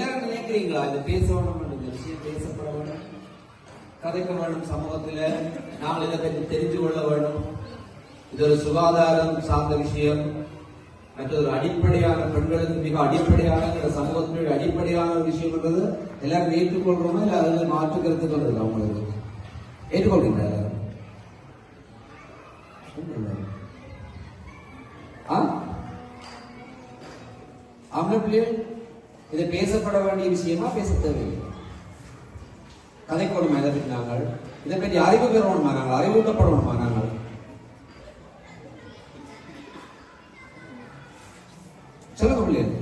எல்லாரும் நினைக்கிறீங்களா? இது பேச வேணும் இந்த விஷயம் பேசப்பட வேண்டும் கதைக்க வேணும் சமூகத்துல. நாங்கள் இதை பற்றி தெரிஞ்சு கொள்ள வேண்டும் இது ஒரு சுகாதாரம் சார்ந்த விஷயம். மற்ற ஒரு அடிப்படையான பெண்களுக்கு மிக அடிப்படையான இந்த சமூகத்தினுடைய அடிப்படையான ஒரு விஷயம் என்றது எல்லாரும் ஏற்றுக்கொள்றோமா? இல்ல அதில் மாற்று கருத்துக்கள் அவங்களுக்கு ஏற்றுக்கொள்றீங்களா ஆ? அவங்க பிள்ளைகள் இது பேசப்பட வேண்டிய விஷயமா பேச தேவையில்லை. கதைக்கணுமா இதை பற்றி நாங்கள் இதை பற்றி அறிவு பெறணுமா நாங்கள் அறிவூட்டப்படணுமா நாங்கள் சொல்லுங்க பிள்ளைகள்